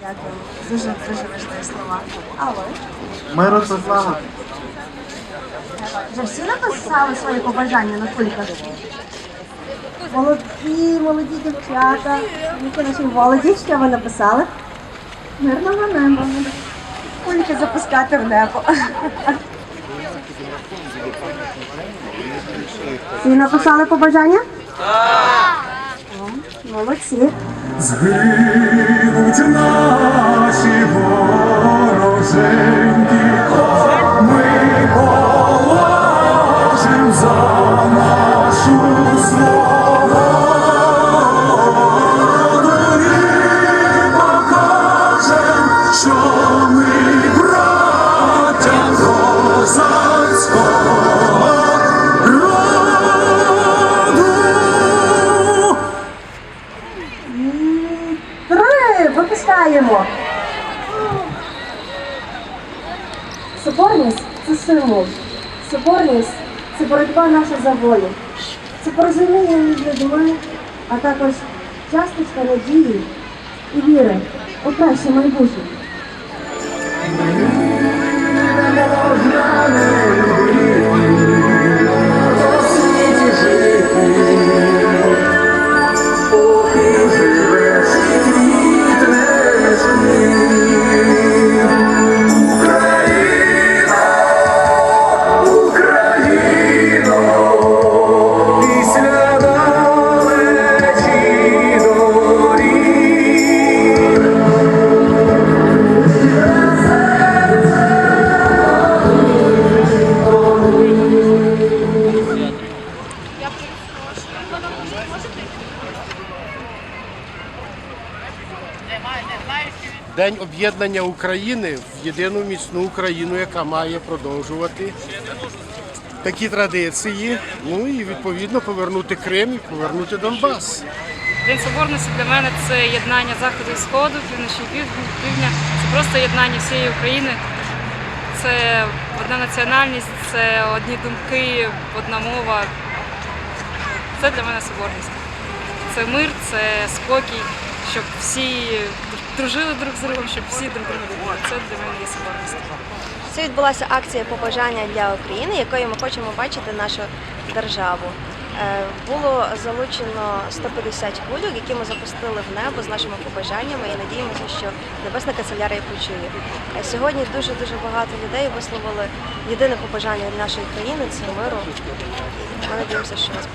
Дякую. Дуже дуже важливі слова. А ви? Миру та слава. Вже всі написали свої побажання на кульках? Молоді, молоді дівчата. Молоді, що ви написали? Мирного неба. Кульки запускати в небо. Всі написали побажання? Так. Молодці. Згинуть наші вороженьки, ми положим за випускаємо. Соборність це символ. Соборність це боротьба наша за волю. Це порозуміння між людьми, а також часточка надії і віри у краще майбутнє. День об'єднання України в єдину міцну Україну, яка має продовжувати такі традиції. Ну і відповідно повернути Крим і повернути Донбас. День соборності для мене це єднання заходу і сходу, півночі півдня. Це просто єднання всієї України. Це одна національність, це одні думки, одна мова. Це для мене соборність. Це мир, це спокій, щоб всі дружили друг з другом, щоб всі друг друга. Це для мене є соборність. Це відбулася акція побажання для України, якою ми хочемо бачити нашу державу. Е, Було залучено 150 кульок, які ми запустили в небо з нашими побажаннями і надіємося, що Небесна канцелярія почує. Е, Сьогодні дуже дуже багато людей висловили єдине побажання нашої країни це миру. Ми надіємося, що нас